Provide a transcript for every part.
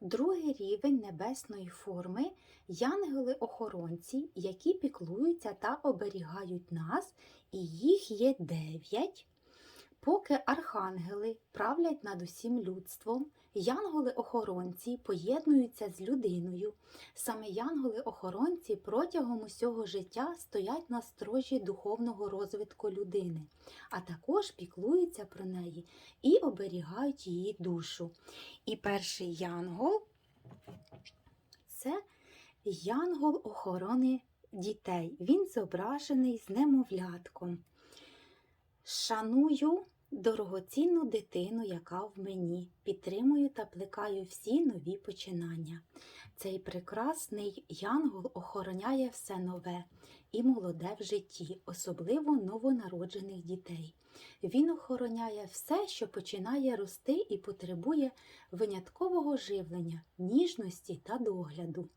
Другий рівень небесної форми янгели-охоронці, які піклуються та оберігають нас, і їх є дев'ять. Поки архангели правлять над усім людством, янголи-охоронці поєднуються з людиною. Саме янголи-охоронці протягом усього життя стоять на строжі духовного розвитку людини, а також піклуються про неї і оберігають її душу. І перший янгол це янгол охорони дітей. Він зображений з немовлятком. Шаную дорогоцінну дитину, яка в мені, підтримую та плекаю всі нові починання. Цей прекрасний янгол охороняє все нове і молоде в житті, особливо новонароджених дітей. Він охороняє все, що починає рости і потребує виняткового живлення, ніжності та догляду.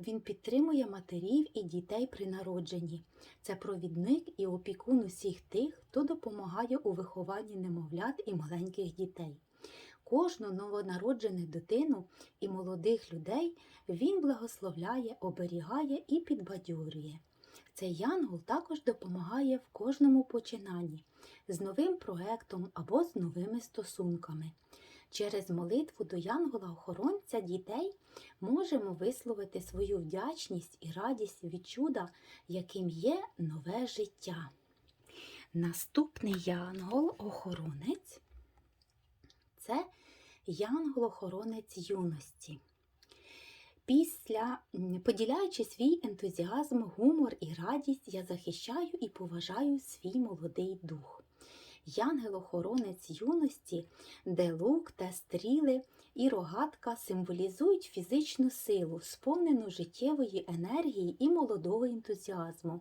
Він підтримує матерів і дітей при народженні. Це провідник і опікун усіх тих, хто допомагає у вихованні немовлят і маленьких дітей. Кожну новонароджену дитину і молодих людей він благословляє, оберігає і підбадьорює. Цей янгол також допомагає в кожному починанні з новим проектом або з новими стосунками. Через молитву до янгола-охоронця дітей можемо висловити свою вдячність і радість від чуда, яким є нове життя. Наступний янгол-охоронець це янгол-охоронець юності. Після, поділяючи свій ентузіазм, гумор і радість, я захищаю і поважаю свій молодий дух. Янгел-охоронець юності, де лук та стріли і рогатка символізують фізичну силу, сповнену життєвої енергії і молодого ентузіазму.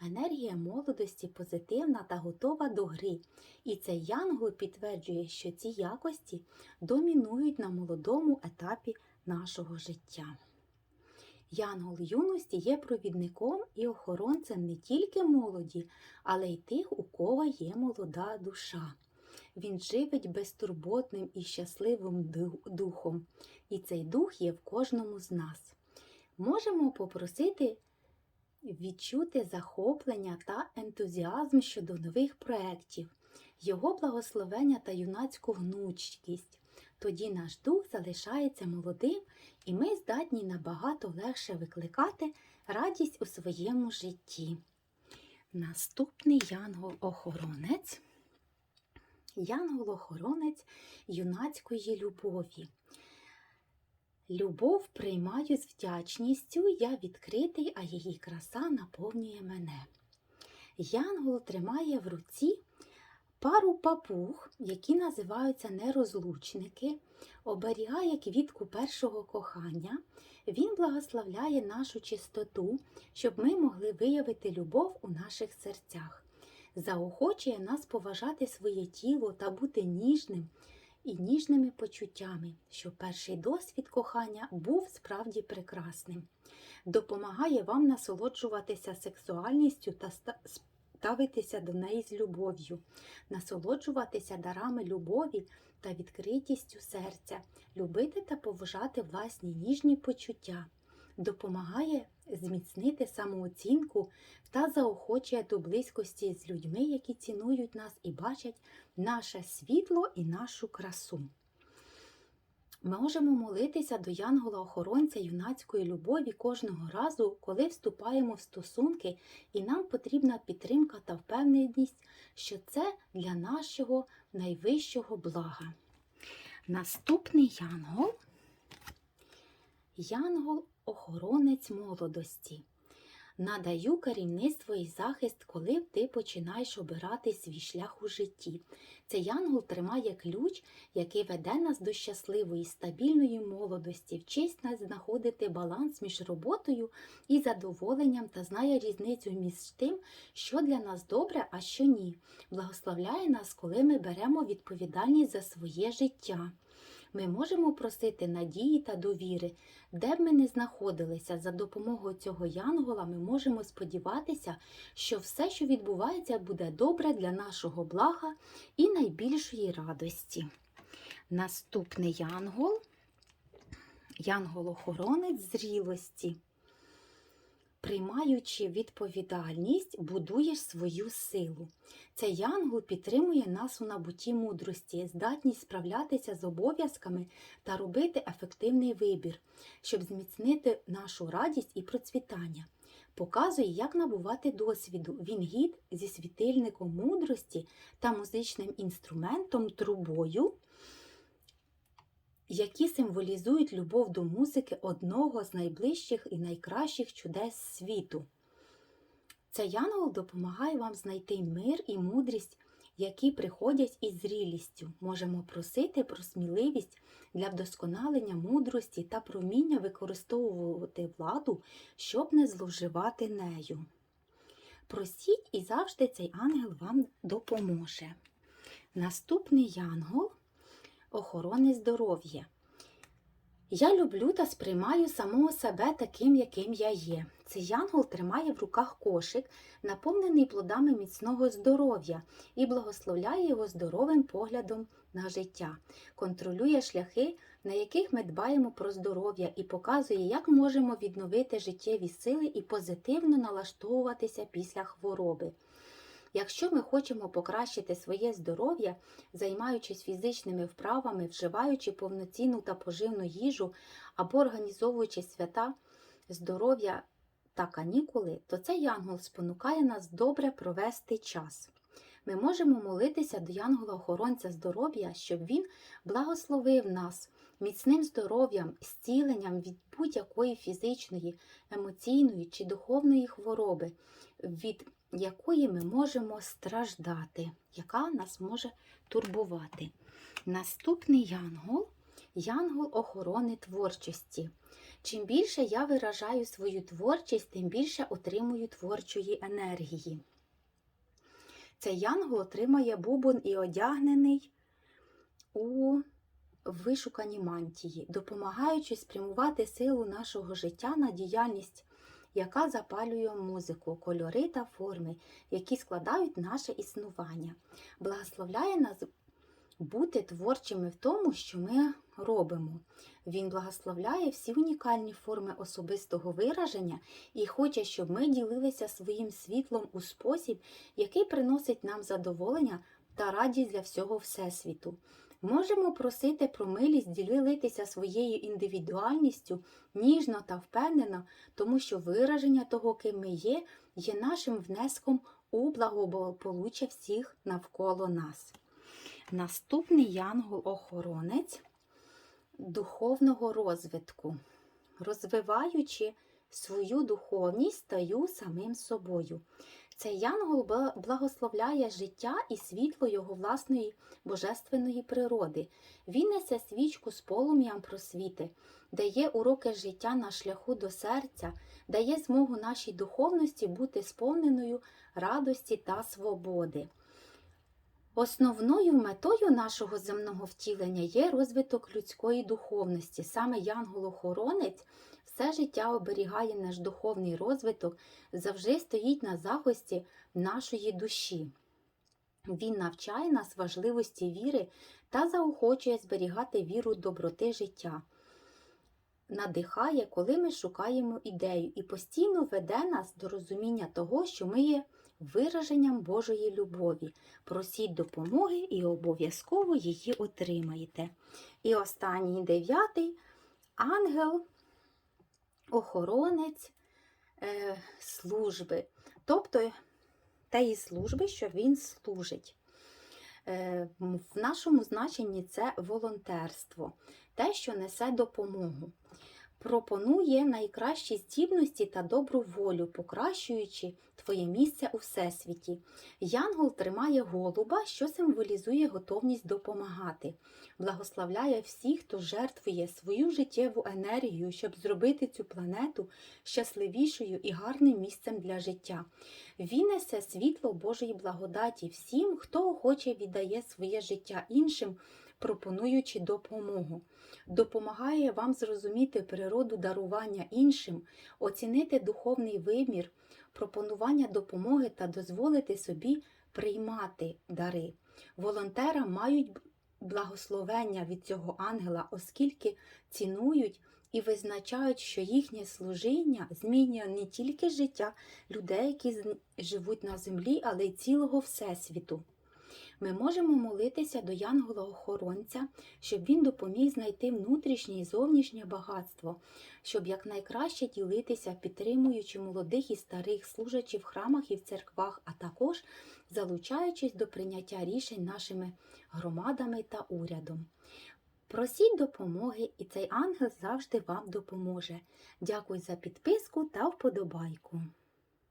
Енергія молодості позитивна та готова до гри, і цей янгол підтверджує, що ці якості домінують на молодому етапі нашого життя. Янгол юності є провідником і охоронцем не тільки молоді, але й тих, у кого є молода душа. Він живить безтурботним і щасливим духом, і цей дух є в кожному з нас. Можемо попросити відчути захоплення та ентузіазм щодо нових проєктів, його благословення та юнацьку гнучкість. Тоді наш дух залишається молодим, і ми здатні набагато легше викликати радість у своєму житті. Наступний янгол-охоронець. Янгол-охоронець юнацької любові. Любов приймаю з вдячністю, я відкритий, а її краса наповнює мене. Янгол тримає в руці пару папуг, які називаються нерозлучники, оберігає квітку першого кохання. Він благословляє нашу чистоту, щоб ми могли виявити любов у наших серцях. Заохочує нас поважати своє тіло та бути ніжним і ніжними почуттями, щоб перший досвід кохання був справді прекрасним. Допомагає вам насолоджуватися сексуальністю та ставитися до неї з любов'ю, насолоджуватися дарами любові та відкритістю серця, любити та поважати власні ніжні почуття, допомагає зміцнити самооцінку та заохочує до близькості з людьми, які цінують нас і бачать наше світло і нашу красу. Ми можемо молитися до янгола-охоронця юнацької любові кожного разу, коли вступаємо в стосунки, і нам потрібна підтримка та впевненість, що це для нашого найвищого блага. Наступний янгол янгол-охоронець молодості. Надаю керівництво і захист, коли ти починаєш обирати свій шлях у житті. Цей янгол тримає ключ, який веде нас до щасливої, стабільної молодості, вчить нас знаходити баланс між роботою і задоволенням та знає різницю між тим, що для нас добре, а що ні. Благословляє нас, коли ми беремо відповідальність за своє життя. Ми можемо просити надії та довіри, де б ми не знаходилися, за допомогою цього янгола ми можемо сподіватися, що все, що відбувається, буде добре для нашого блага і найбільшої радості. Наступний янгол Янгол-охоронець зрілості. Приймаючи відповідальність, будуєш свою силу. Цей янгол підтримує нас у набутті мудрості, здатність справлятися з обов'язками та робити ефективний вибір, щоб зміцнити нашу радість і процвітання. Показує, як набувати досвіду. Він гід зі світильником мудрості та музичним інструментом трубою, які символізують любов до музики одного з найближчих і найкращих чудес світу. Цей янгол допомагає вам знайти мир і мудрість, які приходять із зрілістю. Можемо просити про сміливість для вдосконалення мудрості та проміння використовувати владу, щоб не зловживати нею. Просіть і завжди цей ангел вам допоможе. Наступний янгол охорони здоров'я. Я люблю та сприймаю самого себе таким, яким я є. Цей янгол тримає в руках кошик, наповнений плодами міцного здоров'я, і благословляє його здоровим поглядом на життя, контролює шляхи, на яких ми дбаємо про здоров'я, і показує, як можемо відновити життєві сили і позитивно налаштовуватися після хвороби. Якщо ми хочемо покращити своє здоров'я, займаючись фізичними вправами, вживаючи повноцінну та поживну їжу або організовуючи свята здоров'я та канікули, то цей янгол спонукає нас добре провести час. Ми можемо молитися до янгола-охоронця здоров'я, щоб він благословив нас міцним здоров'ям, зціленням від будь-якої фізичної, емоційної чи духовної хвороби, від якої ми можемо страждати, яка нас може турбувати. Наступний янгол янгол охорони творчості. Чим більше я виражаю свою творчість, тим більше отримую творчої енергії. Цей янгол отримає бубон і одягнений у вишукані мантії, допомагаючи спрямувати силу нашого життя на діяльність яка запалює музику, кольори та форми, які складають наше існування, благословляє нас бути творчими в тому, що ми робимо. Він благословляє всі унікальні форми особистого вираження і хоче, щоб ми ділилися своїм світлом у спосіб, який приносить нам задоволення та радість для всього Всесвіту. Можемо просити про милість ділитися своєю індивідуальністю ніжно та впевнено, тому що вираження того, ким ми є, є нашим внеском у благополуччя всіх навколо нас. Наступний янгол-охоронець духовного розвитку, розвиваючи свою духовність, стаю самим собою. Цей янгол благословляє життя і світло його власної божественної природи. Він несе свічку з полум'ям просвіти, дає уроки життя на шляху до серця, дає змогу нашій духовності бути сповненою радості та свободи. Основною метою нашого земного втілення є розвиток людської духовності. Саме янгол-охоронець все життя оберігає наш духовний розвиток, завжди стоїть на захисті нашої душі. Він навчає нас важливості віри та заохочує зберігати віру доброти життя. Надихає, коли ми шукаємо ідею, і постійно веде нас до розуміння того, що ми є вираженням Божої любові. Просіть допомоги і обов'язково її отримаєте. І останній дев'ятий ангел охоронець е, служби, тобто тієї служби, що він служить. Е, в нашому значенні це волонтерство, те, що несе допомогу. Пропонує найкращі здібності та добру волю, покращуючи твоє місце у всесвіті. Янгол тримає голуба, що символізує готовність допомагати, благословляє всіх, хто жертвує свою життєву енергію, щоб зробити цю планету щасливішою і гарним місцем для життя. Він несе світло Божої благодаті всім, хто охоче віддає своє життя іншим пропонуючи допомогу, допомагає вам зрозуміти природу дарування іншим, оцінити духовний вимір, пропонування допомоги та дозволити собі приймати дари. Волонтера мають благословення від цього ангела, оскільки цінують і визначають, що їхнє служіння змінює не тільки життя людей, які живуть на землі, але й цілого Всесвіту. Ми можемо молитися до Янгола-охоронця, щоб він допоміг знайти внутрішнє і зовнішнє багатство, щоб якнайкраще ділитися, підтримуючи молодих і старих служачів в храмах і в церквах, а також залучаючись до прийняття рішень нашими громадами та урядом. Просіть допомоги, і цей ангел завжди вам допоможе. Дякую за підписку та вподобайку.